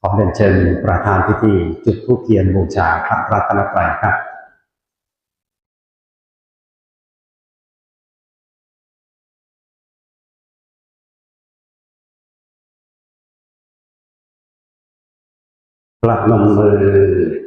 ขอเรียนเชิญประธานพิธีจุดธูปเทียนบูชาพระรัตนตรัยครับประนมมือ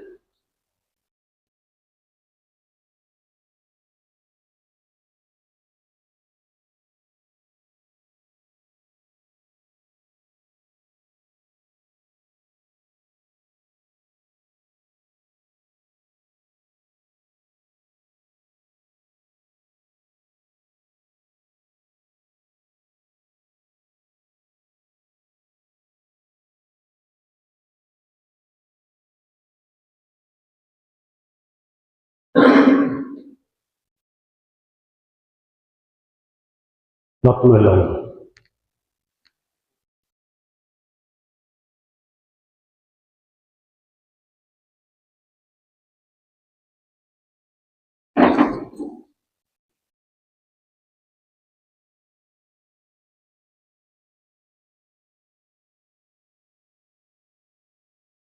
ลดมือลง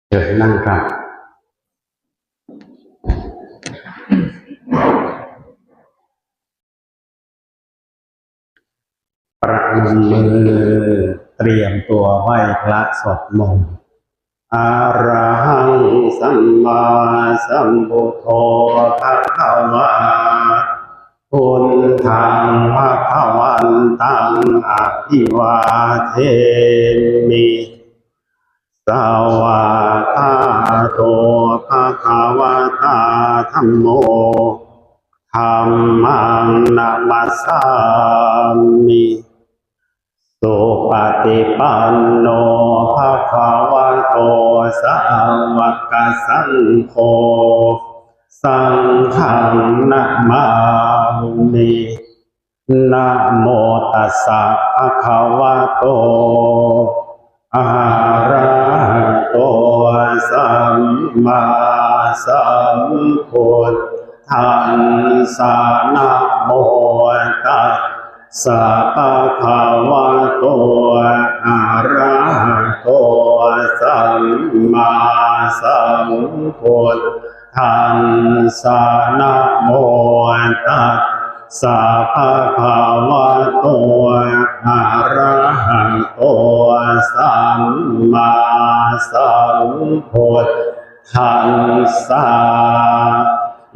เชิญนั่งครับ ประนมมือเตรียมตัวไหว้พระสวดมนต์อาระหังสัมมาสัมพุทโธภะคะวาพุทธังภะคะวันตังอภิวาเทมิสวาคาโตภะคะวะตาธัมโมธัมมังนามัสสามิ สุปฏิปันโนภะคะวะโตสาวกสังโฆสังฆังนะมามินะโมตัสสะภะคะวะโตอะระหะโตสัมมาสัมพุทธัสสะนะโมตัส สะภะคะวะโตอะระหะโตสัมมาสัมพุทธัสสะนะโมตัสสะภะคะวะโตอะระหะโตสัมมาสัมพุทธัสสะ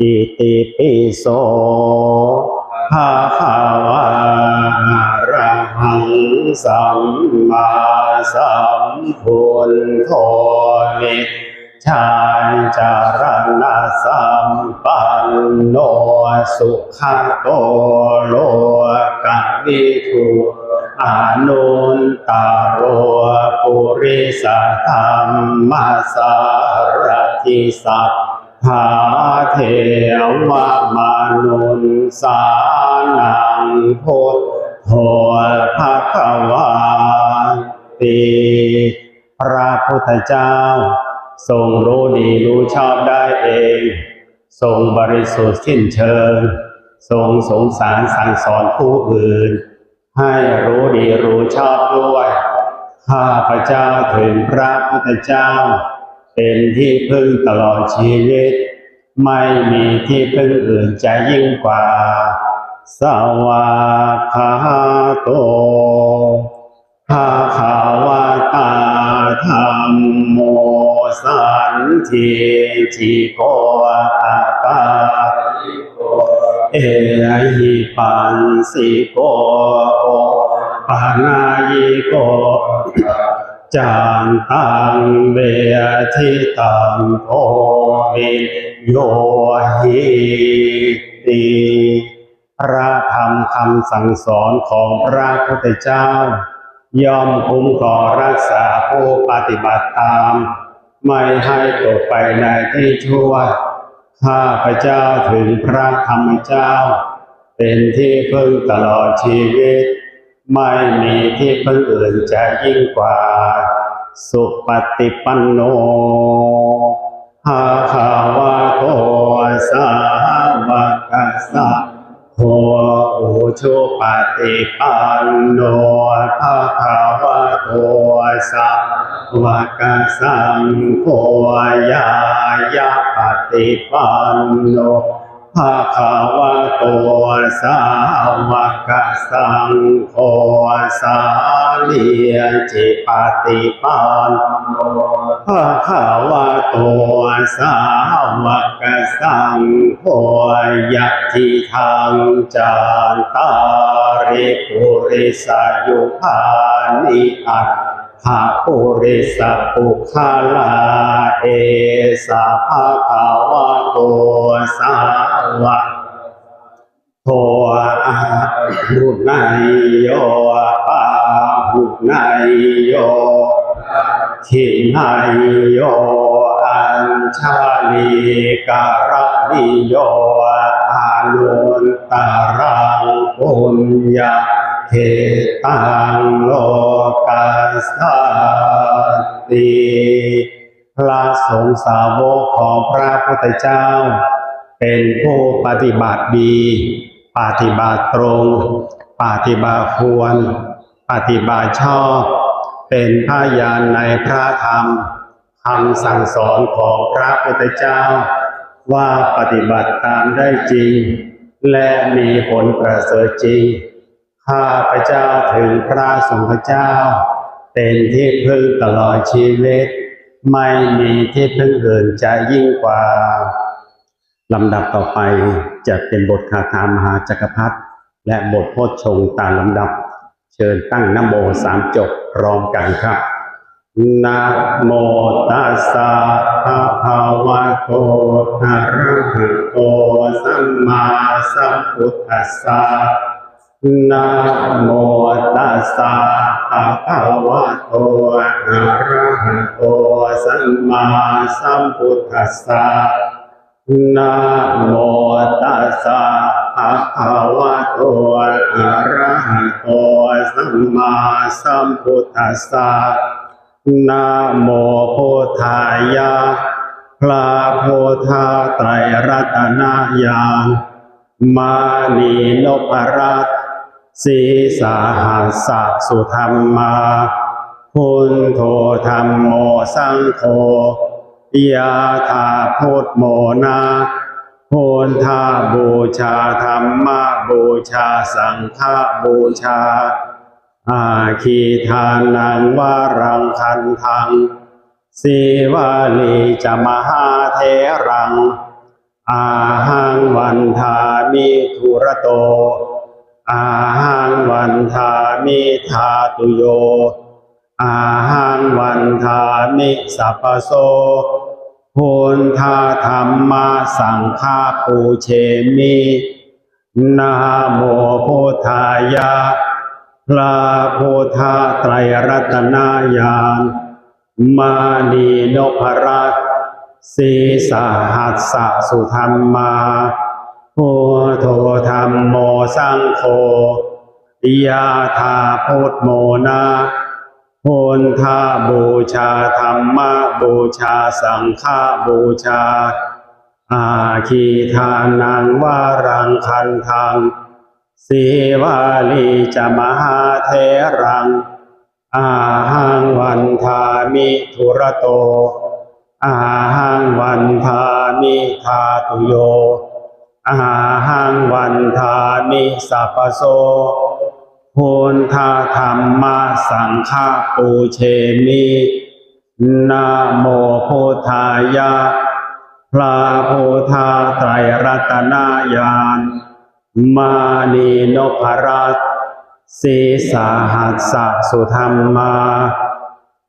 อิติปิโส ภะคะวะระหังสัมมาสัมพุทโธนิชานจารณะสัมปันโนสุขโตโลกวิทูอานุนตารโรปุริสธรรมสารทิสัทธาเทวมนุนสา นังพุทโธภะคะวาติพระพุทธเจ้า ทรงรู้ดีรู้ชอบได้เอง ทรงบริสุทธิ์สิ้นเชิง ทรงสงสารสั่งสอนผู้อื่น ให้รู้ดีรู้ชอบด้วย ข้าพระเจ้าถึงพระพุทธเจ้า เป็นที่พึ่งตลอดชีวิต ไม่มีที่พึ่งอื่นจะยิ่งกว่า สวากขาโตภาคาวาตาธรรมโมสันทิจิโกอาปาเอหิปันสิโกปานายิโกจานตังเบทิตังโพวิโยหิติ พระธรรมคำสั่งสอนของพระพุทธเจ้า ย่อมคุ้มครองรักษาผู้ปฏิบัติตาม ไม่ให้ตกไปในที่ชั่ว ข้าพระเจ้าถึงพระธรรมเจ้า เป็นที่พึ่งตลอดชีวิต ไม่มีที่พึ่งอื่นจะยิ่งกว่า สุปฏิปันโนภาคาวะโตสาวกสัพ โหอุชุปฏิปันโนภะคะวะโตสาวกสังโฆยายาปฏิปันโน ภะคะวะโตสาวกสังโฆสาลีจิปฏิปันภะคะวะโตสาวกสังโฆยะทิทางจานตาริปุริสายุภานิอัตภาปุริสปุคาลาเอสาภาคาวะโตสา วะโทอาหุนายโยปาหุนายโยทินายโยอัญชาลีการณิโยอานุนตารังปุญญาเขตังโลกัสสติพระสงฆ์สาวกของพระพุทธเจ้า เป็นผู้ปฏิบัติดี ปฏิบัติตรง ปฏิบัติควร ปฏิบัติชอบ เป็นพยานในพระธรรมคำสั่งสอนของพระพุทธเจ้า ว่าปฏิบัติตามได้จริง และมีผลประเสริฐจริง ข้าพเจ้าถึงพระสงฆ์เจ้า เป็นที่พึ่งตลอดชีวิต ไม่มีที่พึ่งอื่นจะยิ่งกว่า ลำดับต่อไปจะเป็นบทคาถามหาจักรพรรดิและบทโพชฌงตามลำดับ เชิญตั้งนโมสามจบพร้อมกันครับนะโมตัสสะภะคะวะโตอะระหะโตสัมมาสัมพุทธัสสะนะโมตัสสะภะคะวะโตอะระหะโตสัมมาสัมพุทธัสสะ นะโมตัสสะภะคะวะโตอะระหะโตสัมมาสัมพุทธัสสะนะโมพุทธายะพระโพธาไตรรัตนญาณมานีนพรัตสีสาหัสสะสุธรรมาพุนโทธรรมโมสังโฆ ยาธาโพธโมนาโพนทาบูชาธรรมบูชาสังฆบูชา อาคีทานังวารังคันทังสีวาลีจะมหาเทรัง อาหังวันทามิทุระโต อาหังวันทามิทาตุโย อาหังวันทามิสัพพโส พุนทาธรรมาสังฆาปูเชมินะโมพุทธายะพระพุทธไตรรัตนญาณมานีนพรัตสีสหัสสะสุธรรมมาพุทโธธรรมโมสังโฆยาธาพุทธโมนา พุนทาบูชาธรรมบูชาสังฆบูชา อาคีทานังวารังคันทังสีวาลีจะมหาเทรัง อาหังวันทามิทุระโต อาหังวันทามิทาตุโย อาหังวันทามิสัพพโส พุนทาธรรมาสังฆาปูเชมินะโมพุทธายะพระพุทธไตรรัตนญาณมานีนพรัตสีสาหัสสะสุธรรมา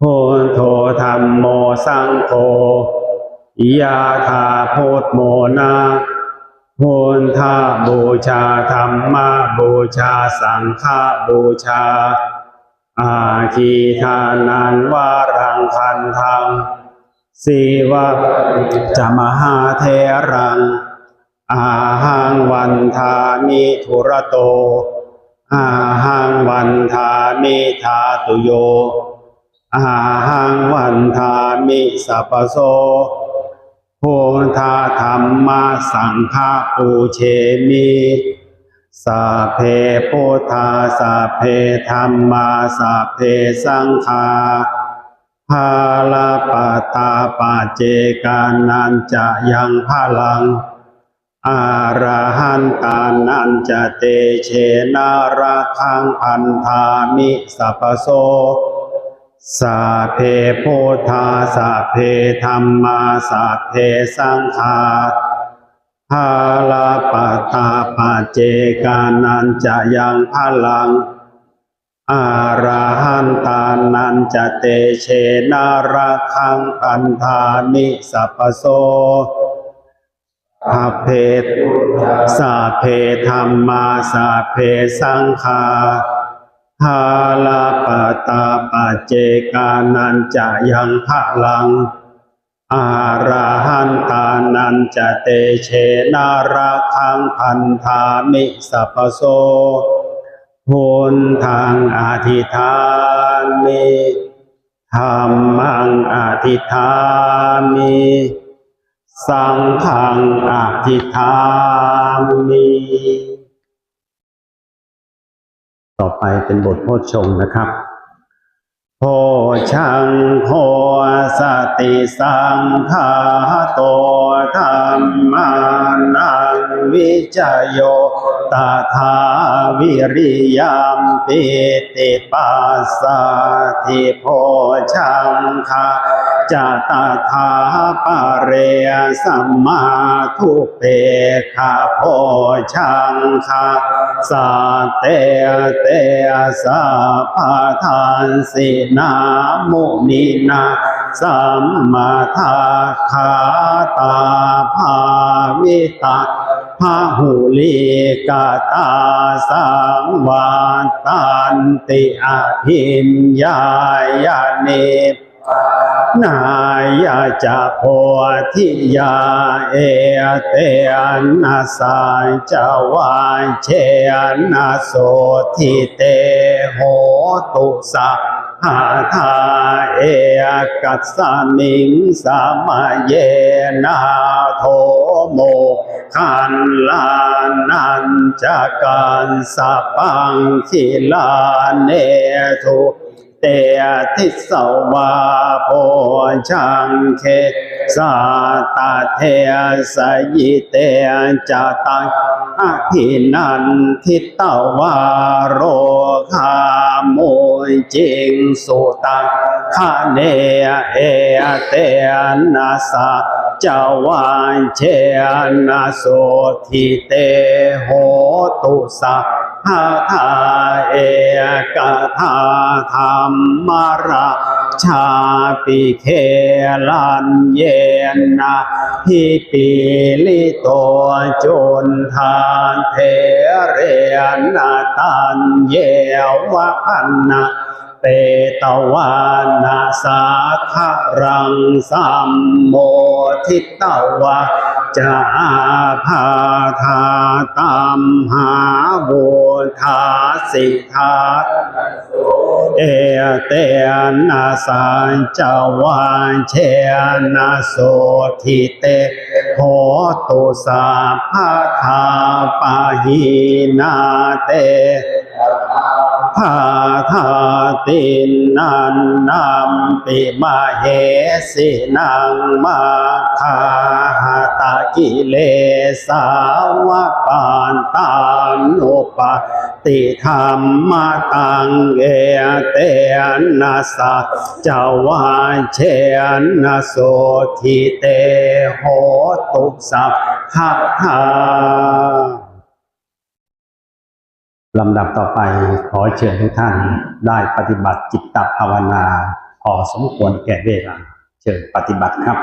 พุทโธธรรมโมสังโฆยาธาพุทธโมนา พุนทาบูชาธรรมบูชาสังฆบูชา อาคีทานันวารังคันทังสีวะจะมหาเทรัง อาหังวันทามิทุระโต อาหังวันทามิทาตุโย อาหังวันทามิสัพโส ธาธรรมาสังฆาปูเชมิสัพเพโพธาสัพเพธรรมาสัพเพสังฆาภาลาปตาปาเจกานันจะยังพลัง อารหันตานันจะเตเชนาราคังพันธามิสัพพโส สัพเพโพธาสัพเพธรรมาสัพเพสังฆาภาลาปตาปาเจกานันจะยังพลัง อาราหันตานันจะเตเชนาราคังพันธามิสัพโสอาเพศสาเพธรรมาสาเพสังฆา ภาลาปตาปาเจกานันจะยังพลัง อาราหันตานันจะเตเชนาราคังพันธามิสัพโสพุนทางอธิษฐานมิธรรมังอธิษฐานมิสังฆังอธิษฐานมิ ต่อไปเป็นบทโพชฌงนะครับ โพชังโพสติสังฆาโตธรรมานังวิจโยตถาวิริยมปิติปัสสะทิโพชังคา จะตถาปเรสัมมาทุเปขะโพชังคาสาเตเตสัพพทานสินามุนินาสัมมาทาคาตาภาวิตาพาหุลิกาตาสังวาตันติอาภินญาญาเนปา นายาจะโพธิยาเอเตนะสายจาวายเชนะโสทิเตโหตุสะหาทาเอกัสสมิงสามเยนาโทโมคันลานันจาการสปังคิลาเนทุ เตทิสวาโพชังเคสาตาเทสยิเตจตังอภินันทิตวาโรคาโมยจิงสุตังคาเนเอเตนะสาจาวานเชนะโสทิเตโหตุสะ หาทาเอกทาธรรมราชาปิเคลันเยนะพิปิลิโตจุนทานเทเรนาตันเยวะพันนาเตตวานาสาครังสัมโมทิตวะ จะอาภาธาตามหาบุทาสิทธาเอเตนะสานจาวานเชนะโสทิเตโหตุสาภาธาปาหินาเตภาธาตินันนำปิมาเหสินังมาคาหาตา กิเลสาวะปานตานุปะติธรรมตังเอเตนะสะจาวาเชนะโสทิเตโหตุสัพพะทาลำดับต่อไปขอเชิญทุกท่านได้ปฏิบัติจิตตภาวนา พอสมควรแก่เวลาเชิญปฏิบัติครับ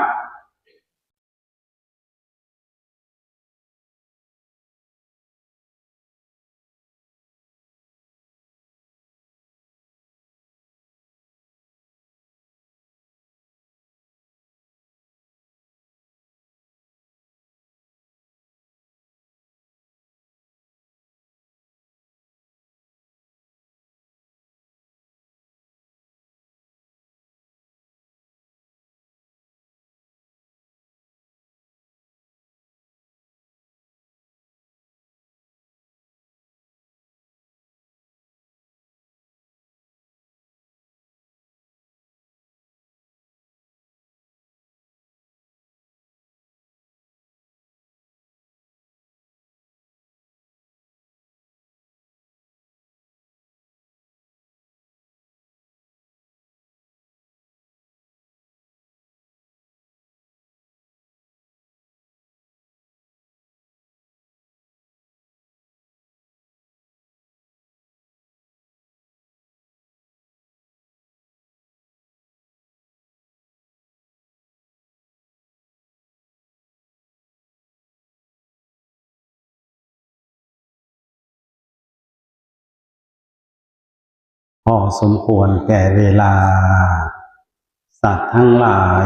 พอสมควรแก่เวลา สัตว์ทั้งหลาย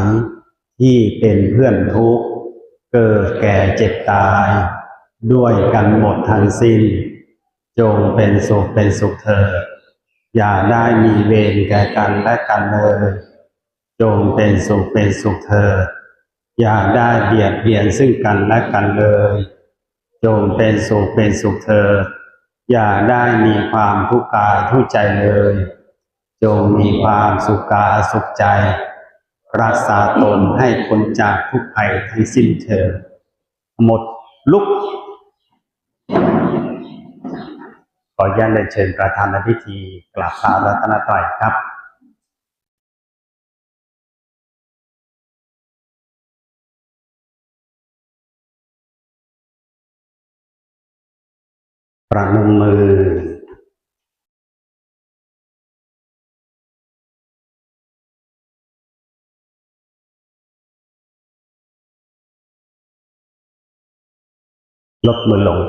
ที่เป็นเพื่อนทุกข์ เกิดแก่เจ็บตาย ด้วยกันหมดทั้งสิ้น จงเป็นสุขเป็นสุขเถิดอย่าได้มีเวรแก่กันและกันเลยจงเป็นสุขเป็นสุขเถิดอย่าได้เบียดเบียนซึ่งกันและกันเลย จงเป็นสุขเป็นสุขเถิด อย่าได้มีความทุกข์กายทุกใจเลย จงมีความสุขกายสุขใจ รักษาตนให้พ้นจากทุกภัยทั้งสิ้นเถิดหมดลุก ขออนุญาตเรียนเชิญประธานในพิธีกราบพระรัตนตรัยครับ ប្រណមមើលលុបមើលលង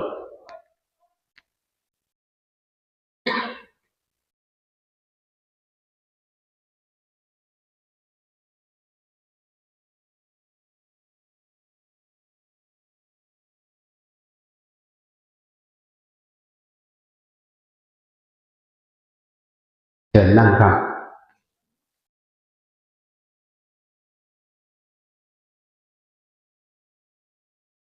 看看